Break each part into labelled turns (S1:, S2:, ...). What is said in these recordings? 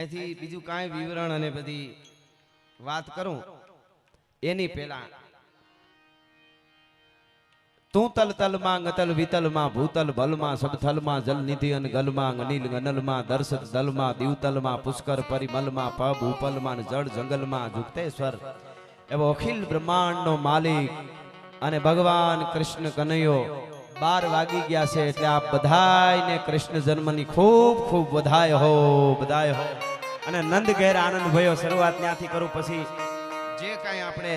S1: એથી બીજું કાંઈ વિવરણ અને બધી વાત કરું? એની પહેલા તું તલ તલમાં ગતલ વિતલમાં ભૂતલ ભલમાં સબથલમાં જલ નિધિ અન ગલમાં અનિલ ગનલમાં દર્શક દલમાં દીવતલમાં પુષ્કર પરિમલમાં પબ ઉપલમાં જળ જંગલમાં જુક્તેશ્વર એવો અખિલ બ્રહ્માંડનો માલિક અને ભગવાન કૃષ્ણ કનૈયો બાર વાગી ગયા છે એટલે આપ બધાને કૃષ્ણ જન્મની ખૂબ ખૂબ વધાય હો, બધાય હો. અને નંદ ઘેર આનંદ ભયો શરૂઆત ત્યાંથી કરું પછી જે કાંઈ આપણે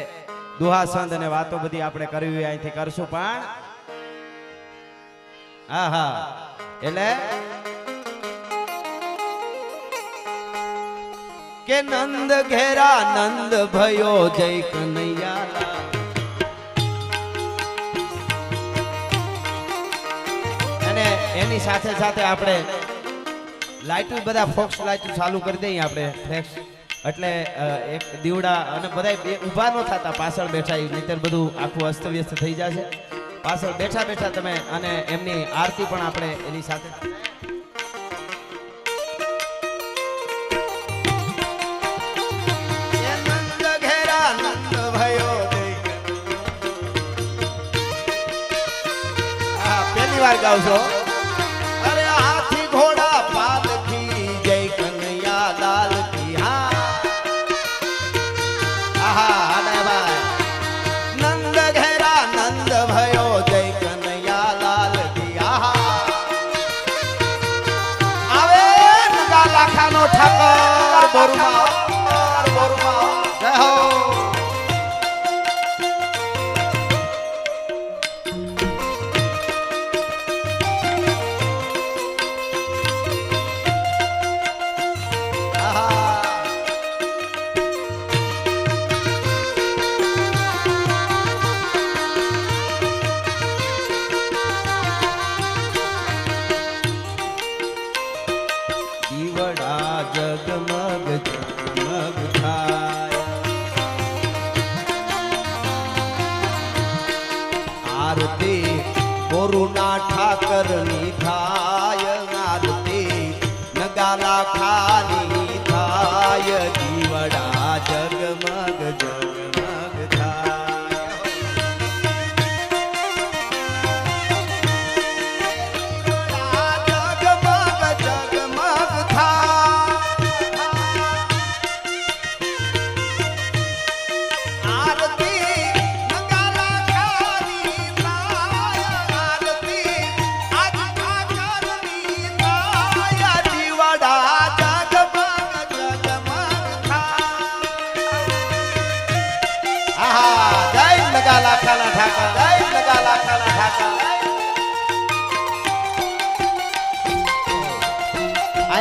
S1: દુહાસંદ અને વાતો બધી આપણે કરવી અહીંથી કરશું. પણ હા હા. એટલે કે નંદ ઘેરા નંદ ભયો જય કનૈયા અને એની સાથે સાથે આપણે લાઇટો બધા ફોક્સ લાઇટો ચાલુ કરી દઈએ આપણે ફ્લેક્સ એટલે એક દીવડા અને બધા ઊભા ન થતા, પાછળ બેઠા નહીતર બધું આખું અસ્તવ્યસ્ત થઈ જશે. પાછળ બેઠા બેઠા તમે અને એમની આરતી પણ આપણે એની સાથે એ વાર ગાવ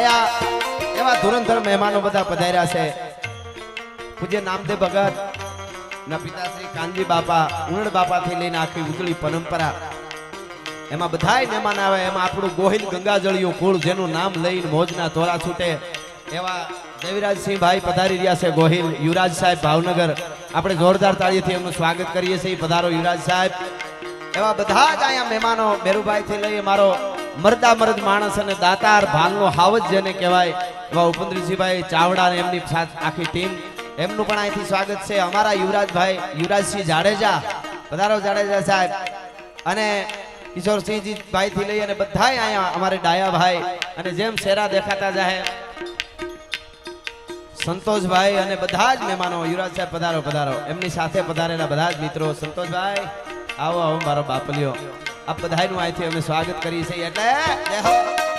S1: આયા. એવા ધુરંધર મહેમાનો બધા પધાર્યા છે. પૂજ્ય નામદેવ ભગત ના પિતાશ્રી કાનજી બાપા ઉણડ બાપાથી લઈને આખી ઉજળી પરંપરા. એમાં બધાય મહેમાન આવે, એમાં આપણું ગોહિલ ગંગાજળિયું કુળ, જેનું નામ લઈને મોજના ધોરા છૂટે. એવા દેવીરાજસિંહ ભાઈ પધારી રહ્યા છે ગોહિલ, યુવરાજ સાહેબ ભાવનગર. આપણે જોરદાર તાળીથી એમનું સ્વાગત કરીએ છીએ. પધારો યુવરાજ સાહેબ. એવા બધા જ અહીંયા મહેમાનો બેરુભાઈ થી લઈ મારો મરદા મરદ માણસ અને દાતાર ભાનનો હાવજ જેને કહેવાય, એવા ઉપેન્દ્રસિંહભાઈ ચાવડા અને એમની આખી ટીમ. એમનું પણ અહીંથી સ્વાગત છે. અમારા યુવરાજભાઈ, યુવરાજસિંહ જાડેજા, પધારો જાડેજા સાહેબ. અને કિશોરસિંહજી ભાઈ લઈ અને બધા અહીંયા અમારે ડાયા ભાઈ અને જેમ શેરા દેખાતા જાય સંતોષભાઈ અને બધા જ મહેમાનો, યુવરાજ સાહેબ પધારો પધારો. એમની સાથે પધારેલા બધા જ મિત્રો. સંતોષભાઈ, આવો આવો મારો બાપલિયો. આ બધાનું અહીંથી અમે સ્વાગત કરીએ છીએ. એટલે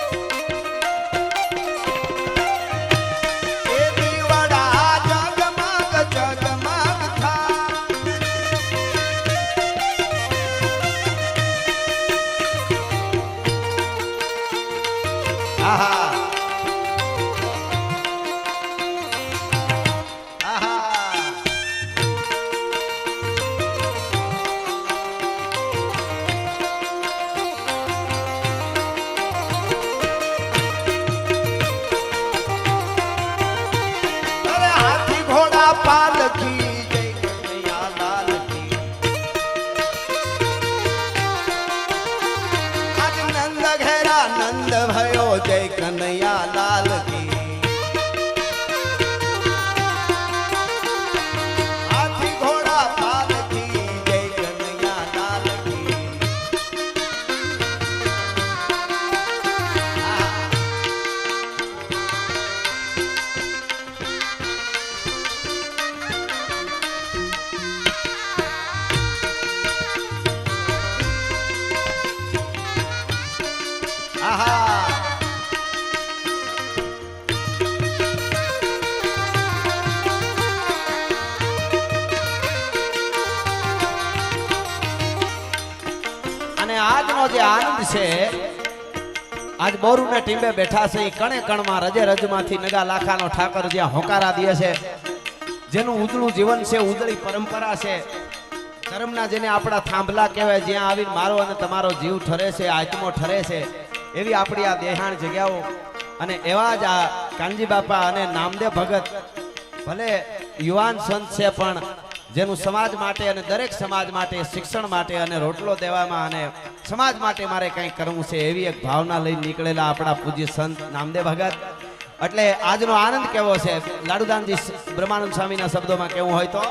S1: ટીમે બેઠા છે એ કણે કણમાં રજે રજમાંથી નગા લાખાનો ઠાકર જ્યાં હોકારા દે છે. જેનું ઉજળું જીવન છે, ઉજળી પરંપરા છે. ધર્મના જેને આપણા થાંભલા કહેવાય, જ્યાં આવીને મારો અને તમારો જીવ ઠરે છે, આત્મો ઠરે છે, એવી આપણી આ દેહાણ જગ્યાઓ. અને એવા જ આ કાનજી બાપા અને નામદેવ ભગત, ભલે યુવાન સંત છે પણ જેનું સમાજ માટે અને દરેક સમાજ માટે, શિક્ષણ માટે અને રોટલો દેવામાં અને સમાજ માટે મારે કંઈક કરવું છે એવી એક ભાવના લઈ નીકળેલા આપણા પૂજ્ય સંત નામદેવ ભગત. એટલે આજનો આનંદ કેવો છે? લાડુદાનજી બ્રહ્માનંદ સ્વામીના શબ્દોમાં કેવું હોય તો?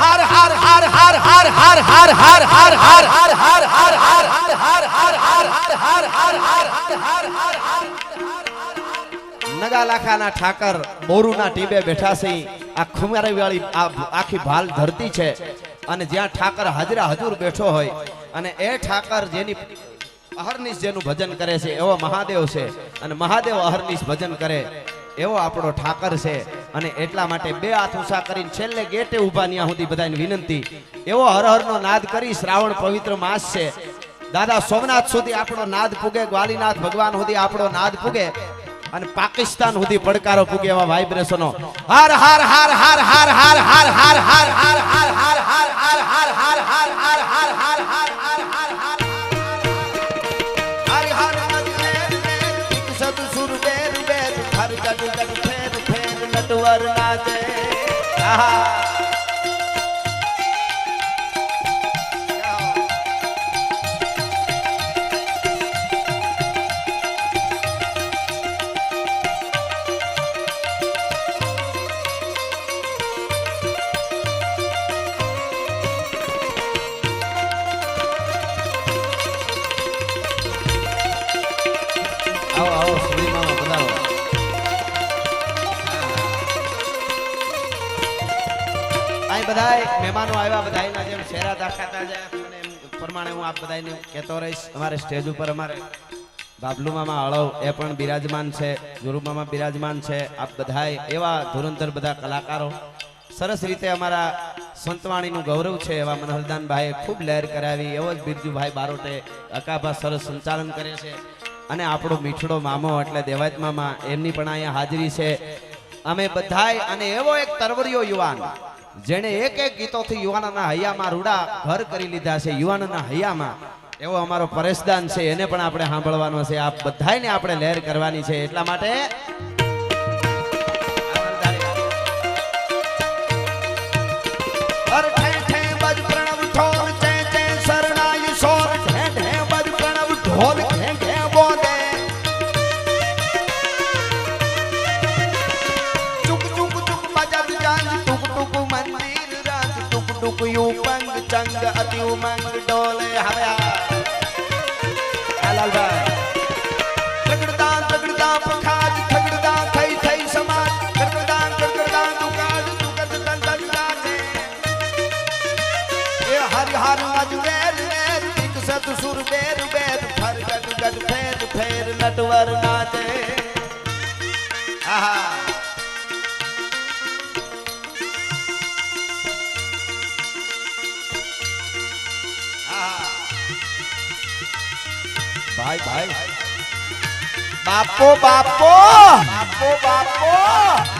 S1: હાર હાર હાર હાર હાર ટીબે બેઠા છે આ ખુમારી વાળી આખી ભાલ ધરતી છે અને જ્યાં ઠાકર હાજરા હજુર બેઠો હોય અને એ ઠાકર જેની અહર્નિશ જેનું ભજન કરે છે, એવો મહાદેવ છે. અને મહાદેવ અહર્નિશ ભજન કરે, એવો આપણો ઠાકર છે. અને એટલા માટે બે હાથ ઊંચા કરીને છેલ્લે ગેટે ઊભા ત્યાં સુધી બધાને વિનંતી. એવો હરહરનો નાદ કરી શ્રાવણ પવિત્ર માસ છે. દાદા સોમનાથ સુધી આપણો નાદ પૂગે, ગ્વાલીનાથ ભગવાન સુધી આપણો નાદ પૂગે, અને પાકિસ્તાન સુધી પડકારો પૂગે એવા વાઇબ્રેશનો હાર હાર હાર હાર હાર હાર હાર હાર હાર હાર હાર અહીં બધાય મહેમાનો આવ્યા, બધાયના જેમ શેરા દાખાતા જાય અને એમ પ્રમાણે હું આપ બધાયને કહેતો રહીશ, અમારે સ્ટેજ ઉપર અમારે બાબલુ મામા અળવ એ પણ બિરાજમાન છે ગુરુ મામા બિરાજમાન છે. આપ બધાય એવા ધુરંધર બધા કલાકારો, સરસ રીતે અમારા સંતવાણીનું ગૌરવ છે એવા મનહરદાનભાઈએ ખૂબ લહેર કરાવી. એવો જ બિરજુભાઈ બારોટે અકાભા સરસ સંચાલન કરે છે. અને આપણો મીઠડો મામો એટલે દેવાજ મામા, એમની પણ અહીંયા હાજરી છે. અમે બધાય અને એવો એક તરવરિયો યુવાન. જેણે એક એક ગીતોથી યુવાનના હૈયામાં રૂડા ઘર કરી લીધા છે, યુવાનના હૈયામાં. એવો અમારો પરેશદાન છે, એને પણ આપણે સાંભળવાનો છે. આ બધાને આપણે લહેર કરવાની છે એટલા માટે હતી ઉમંગ ડોલે હવે આ લાલભાઈ સુર બેર બેર ફર ગડ ગડ ફેર ફેર નટવર ના ભાઈ ભાઈ બાપો બાપો બાપો બાપો બાપો બાપો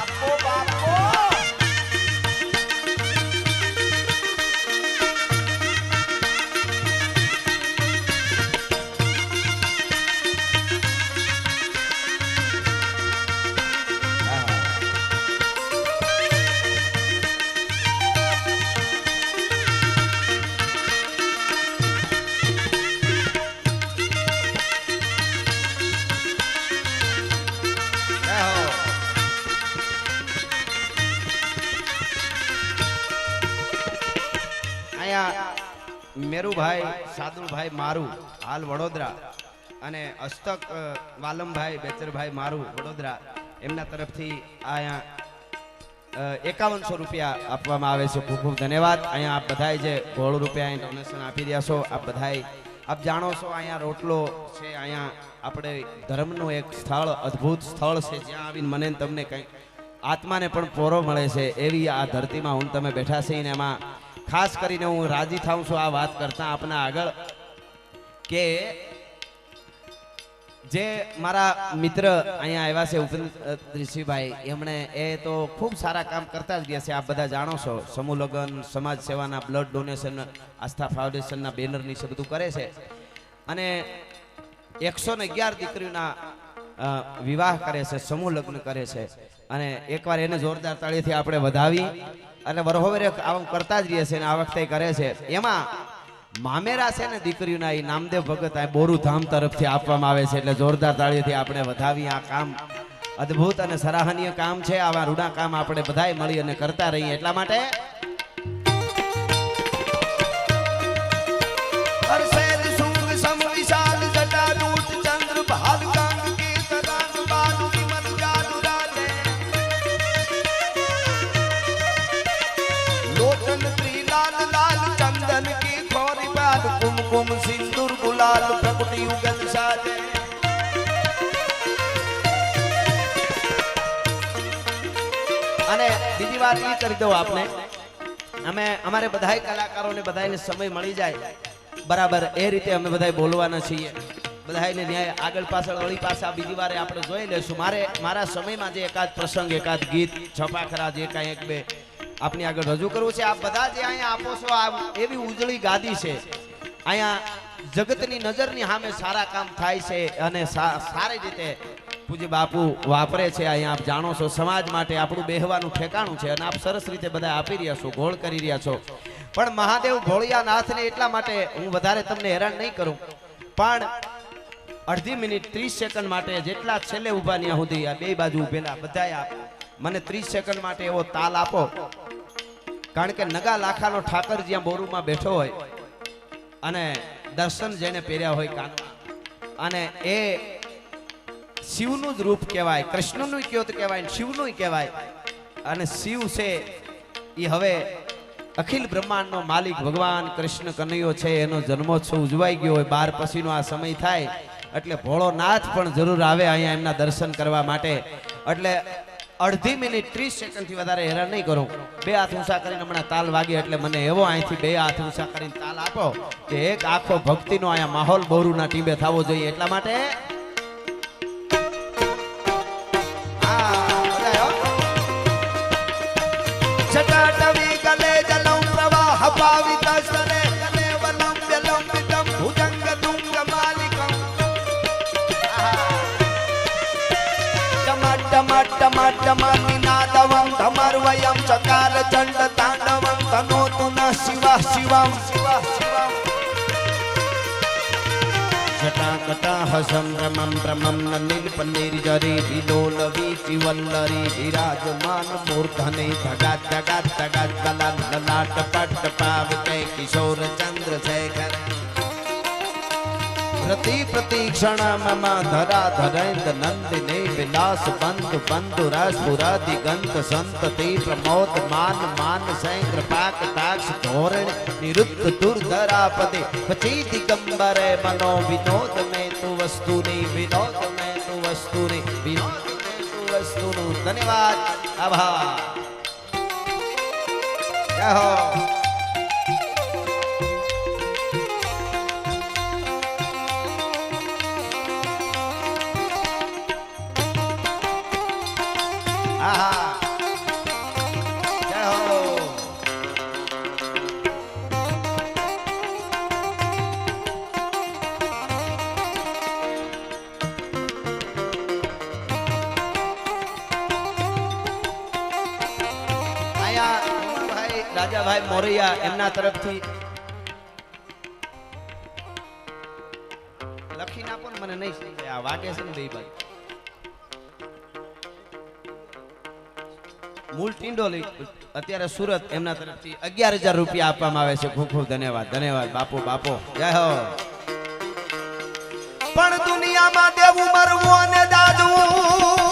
S1: મેરુભાઈ સાદુભાઈ મારું, હાલ વડોદરા. અને અસ્તક વાલમભાઈ, બેચરભાઈ મારું, વડોદરા. એમના તરફથી અહીંયા એકાવનસો રૂપિયા આપવામાં આવે છે. ખૂબ ખૂબ ધન્યવાદ. અહીંયા આપ બધાય જે ગોળ રૂપિયા ડોનેશન આપી રહ્યા છો, આપ બધાએ આપ જાણો છો અહીંયા રોટલો છે, અહીંયા આપણે ધર્મનું એક સ્થળ, અદ્ભુત સ્થળ છે. જ્યાં આવીને મને તમને કંઈ આત્માને પણ પોરો મળે છે એવી આ ધરતીમાં હું તમે બેઠા છે ને એમાં ખાસ કરીને હું રાજી થાઉં છું આ વાત કરતા આપના આગળ કે જે મારા મિત્ર અહીંયા આવ્યા છે ઉપેન્દ્ર એમણે એ તો ખૂબ સારા કામ કરતા જ ગયા છે આપ બધા જાણો છો સમૂહ લગ્ન સમાજ સેવાના બ્લડ ડોનેશન આસ્થા ફાઉન્ડેશનના બેનર નીચે બધું કરે છે. અને એકસો ને અગિયાર દીકરીઓના અ, વિવાહ કરે છે, સમૂહ લગ્ન કરે છે. અને એકવાર એને જોરદાર તાળીથી આપણે વધાવી અને વરહોવરે આવું કરતા જ રહીએ છે અને આ વખતે કરે છે. એમાં મામેરા છે ને દીકરીઓના એ નામદેવ ભગત આ બોરુ ધામ તરફથી આપવામાં આવે છે એટલે જોરદાર તાળીથી આપણે વધાવી આ કામ. અદ્ભુત અને સરાહનીય કામ છે. આવા રૂડા કામ આપણે બધાય મળી અને કરતા રહીએ એટલા માટે બીજી વાત એ કરી દઉં આપને. અમે, અમારે બધાય કલાકારોને બધાને સમય મળી જાય. બરાબર, એ રીતે અમે બધા બોલવાના છીએ. બધાને ન્યાય, આગળ પાછળ, વળી પાછા બીજી વારે આપણે જોઈ લેશું મારે, મારા સમયમાં જે એકાદ પ્રસંગ, એકાદ ગીત, છપાખરા, જે કાંઈ એક બે, આપની આગળ રજૂ કરવું છે. આપ બધા જે અહીંયા આપો છો, આ એવી ઉજળી ગાદી છે. અહીંયા જગતની નજરની સામે સારા કામ થાય છે અને સારી રીતે પૂજ્ય બાપુ વાપરે છે અહીંયા આપ જાણો છો, સમાજ માટે આપણું બેહવાનું ઠેકાણું છે અને આપ સરસ રીતે બધા આપી રહ્યા છો, ગોળ કરી રહ્યા છો. પણ મહાદેવ ભોળિયાનાથને એટલા માટે હું વધારે તમને હેરાન નહીં કરું. પણ અડધી મિનિટ ત્રીસ સેકન્ડ માટે જેટલા છેલ્લે ઊભા ત્યાં સુધી આ બે બાજુ ઉભેલા બધાય આપ મને ત્રીસ સેકન્ડ માટે એવો તાલ આપો. કારણ કે નગા લાખાનો ઠાકર જ્યાં બોરુમાં બેઠો હોય અને દર્શન જેને પહેર્યા હોય કાનમાં. અને એ શિવનું જ રૂપ કહેવાય, કૃષ્ણનું કયો તો કહેવાય શિવનું કહેવાય. અને શિવ છે એ હવે અખિલ બ્રહ્માંડનો માલિક ભગવાન કૃષ્ણ કનૈયો છે, એનો જન્મોત્સવ ઉજવાઈ ગયો હોય, બાર પછીનો આ સમય થાય, એટલે ભોળોનાથ પણ જરૂર આવે અહીંયા એમના દર્શન કરવા માટે. એટલે અડધી મિનિટ ત્રીસ સેકન્ડથી વધારે હેરાન નહીં કરું. બે હાથ ઊંચા કરીને હમણાં તાલ વાગે એટલે મને એવો અહીંથી બે હાથ ઊંચા કરીને તાલ આપો કે એક આખો ભક્તિનો અહીંયા માહોલ બોરુના ટીમે થવો જોઈએ. એટલા માટે
S2: અભાવિતસ્તને તને વલમ વિલંબિતમ ભુજંગ તુંગ માલિકમ ટમટ ટમટ ટમટ ટમટ નિનાદવમ ધમર્વયમ ચકાર ચંડ તાંડવમ તનોતુ ન શિવા
S1: શિવમ सम्भ्रमं भ्रमं न नीलपन्नीर्जरी विलोलवीचि वल्लरी विराजमान मूर्धने धगात् धगात् धगात् गलान् ललाट पट्ट पावके किशोर चन्द्रशेखर। प्रति प्रतीक्षण मम धरा धरेन्द्र नंदिने विलास बंधु बंधु रसपुरादि गंत संतति प्रमोद मान मान सैंद्र पाक टाक्ष धोरण निरुद्ध दुर्धरा पदे पची दिगंबर मनो विनोद में તું વસ્તુની વિનોદ મેં તું વસ્તુની વિનોદ તું વસ્તુનું ધન્યવાદ. આભાર. જય હો. ભાઈ મોરૈયા એમના તરફથી. લખીને આપો ને મને નહીં સમજાય. વાગે છે ને બે બાજુ. મૂળ ટિંડોલી અત્યારે સુરત એમના તરફથી અગિયાર હજાર રૂપિયા આપવામાં આવે છે. ખૂબ ખૂબ ધન્યવાદ ધન્યવાદ. બાપુ, બાપો. જય હો.
S2: પણ દુનિયામાં દેવું, મરવું અને દાદવું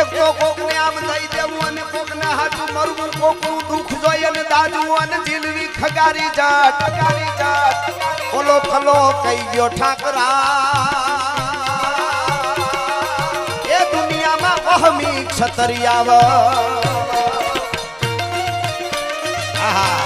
S2: એક તો કોકને આમ દઈ દેવું અને કોકને હાથું મરવું કોકનું દુઃખ જોઈ અને દાદવું અને જીલવી ખગારી જાટ ખગારી જા ઓલો ખલો કહી ગયો, ઠાકરા. એ દુનિયામાં અહમી ક્ષત્રિયાવ આહા.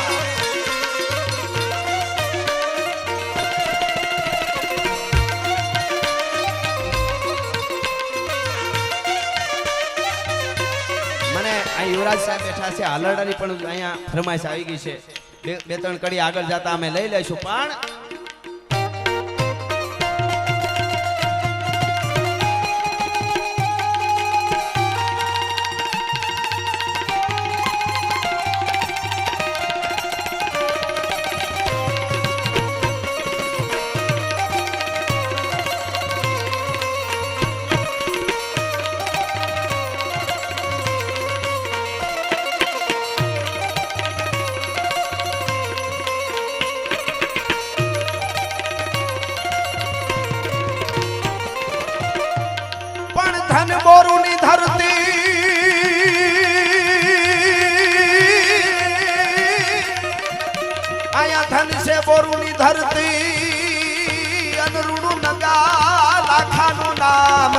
S1: આ યુવરાજ સાહેબ બેઠા છે. હાલરડાની પણ અહીંયા ફરમાઈશ આવી ગઈ છે. બે ત્રણ કડી આગળ જતા અમે લઈ લઈશું. પણ
S2: ધન બોરુની ધરતી. આયા ધન છે બોરુની ધરતી. અનરુડું નગા લાખાનું નામ.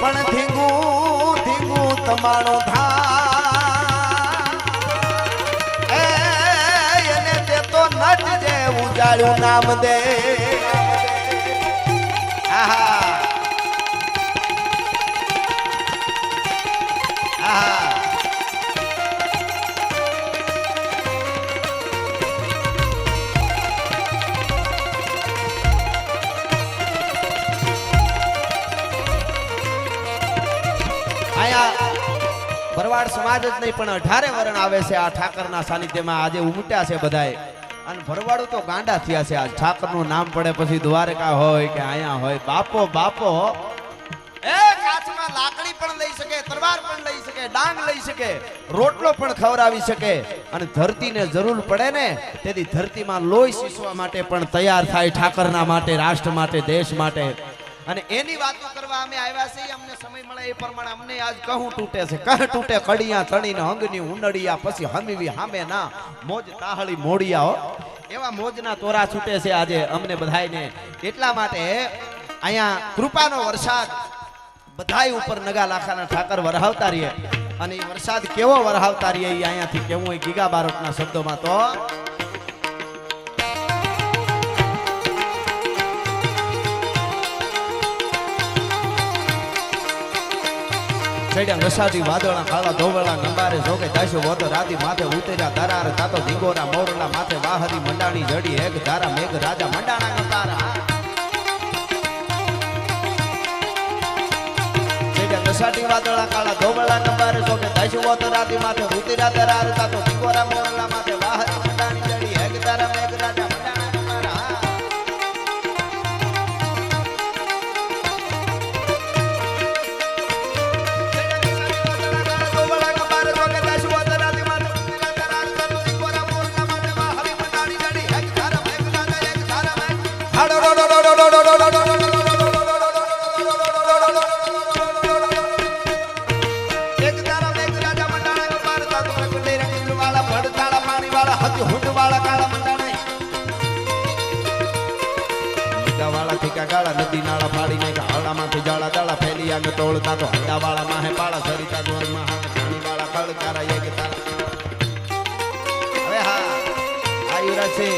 S2: પણ ધીંગું ધીંગું તમારો ધામ. એને તે તો નટ જે ઉજાળ્યું નામ દે.
S1: ભરવાડ સમાજ જ નહીં, પણ અઢારે વરણ આવે છે આ ઠાકરના સાનિધ્યમાં. આજે ઉમટ્યા છે બધાએ અને ભરવાડું તો ગાંડા થયા છે. આ ઠાકરનું નામ પડે પછી દ્વારકા હોય કે અહીંયા હોય. બાપો બાપો. એ કાચમાં લાકડી પણ લઈ શકે, તલવાર પણ લઈ શકે, ડાંગ લઈ શકે, રોટલો પણ ખવડાવી શકે. અને ધરતીને જરૂર પડે ને, તેથી ધરતીમાં લોહી સીસવા માટે પણ તૈયાર થાય ઠાકરના માટે, રાષ્ટ્ર માટે, દેશ માટે. અને એની વાતો કરવા અમે આવ્યા છીએ, અમને સમય મળે એ પ્રમાણે અમને આજ કહું તૂટે છે. કહ તૂટે કડિયા તણીને અંગની ઉનડિયા પછી હમીવી હામે ના મોજ તાહળી મોડિયા એવા મોજના તોરા છૂટે છે આજે અમને બધાયને. એટલા માટે અહીંયા કૃપાનો વરસાદ બધાય ઉપર નગા લાખાના ઠાકર વરહાવતા રહીએ. અને એ વરસાદ કેવો વરહાવતા રહીએ એ અહીંયાથી કેવું હોય ગીગા બારોટના શબ્દોમાં તો ચડ્યા વસાદી વાદળા કાળા ધોવળા નંબારે જોગે દાશો વોતો રાતી માથે ઉતર્યા તારાર, તાતો ધીગોરા મોરલા માથે વાહરી મંડાણી જડી હેગ ધારા મેઘ રાજા મંડાણા ગંબારા ચડ્યા વાદળા કાળા ધોવળા નંબારે જોગે દાશો વોતો રાતી માથે ઉતર્યા તારાર, તાતો ધીગોરા મોરલા માથે વાહરી મંડાણી જડી હેગ ધારા મેઘ રાજા મંડાણા હાડામાંથી જાળા દાળા ફેલી આગ તોડતા તો હંડા વાળા માહે પાળા સરિતા ગોરમાં પાણી વાળા કળકારા એક તારા હવે હા, આયુરા છે.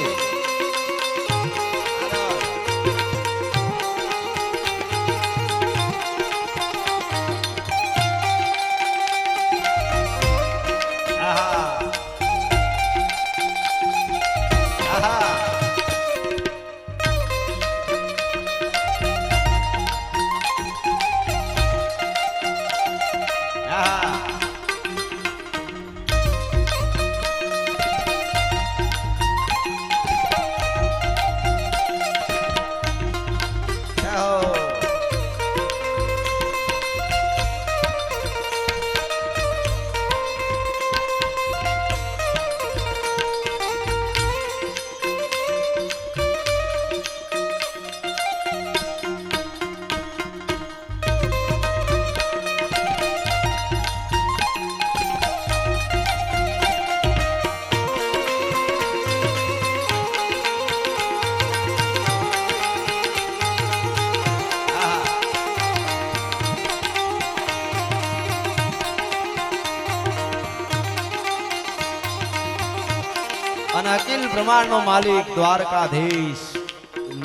S1: બ્રહ્માંડનો માલિક, દ્વારકાધીશ.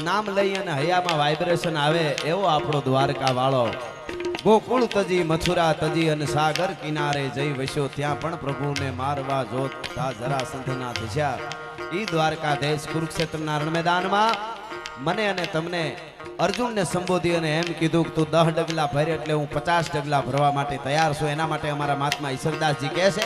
S1: નામ લઈ અને હૈયામાં વાઇબ્રેશન આવે એવો આપણો દ્વારકા વાળો ગોકુળ તજી, મથુરા તજી અને સાગર કિનારે જઈ વસ્યો ત્યાં પણ પ્રભુને મારવા જોતા જરા સંધના ધસ્યા ઈ દ્વારકાધીશ કુરુક્ષેત્રના રણમેદાનમાં મને અને તમને અર્જુનને સંબોધી અને એમ કીધું કે તું દહ ડગલા ભરે એટલે હું પચાસ ડગલા ભરવા માટે તૈયાર છું. એના માટે અમારા મહાત્મા ઈશ્વરદાસજી કહે છે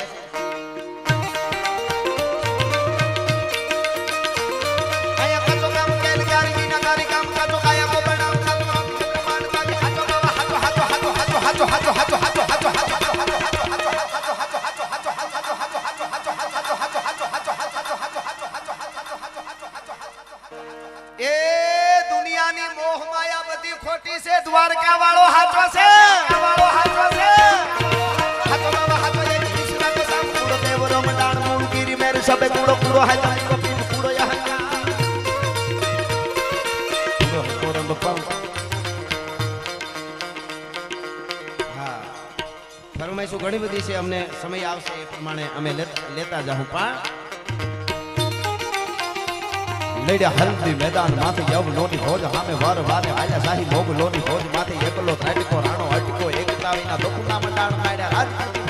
S2: બધી ખોટી છે દ્વારકા વાળો હાચો છે. વાળો હાચો છે હાચો બાબા હાચો એ કૃષ્ણ તો સામ કુડો દેવરો મંડાણ મૂળ ગીરી મેર સબે કુડો કુડો હાચો કુડો પીન કુડો યહંકા
S1: હા. ફરમાઈશું ઘણી બધી છે અમને સમય આવશે એ પ્રમાણે અમે લેત- લેતા જાઉં પણ લડ્યા હલ્દી મેદાનમાંથી યવ લોની ભોજ, હામે વર વારે આયા શાહી ભોગ લોની ભોજમાંથી એકલો ત્રાટકો રાણો અટકો એકતા દુખના મંડાણ માડ્યા રાજપૂત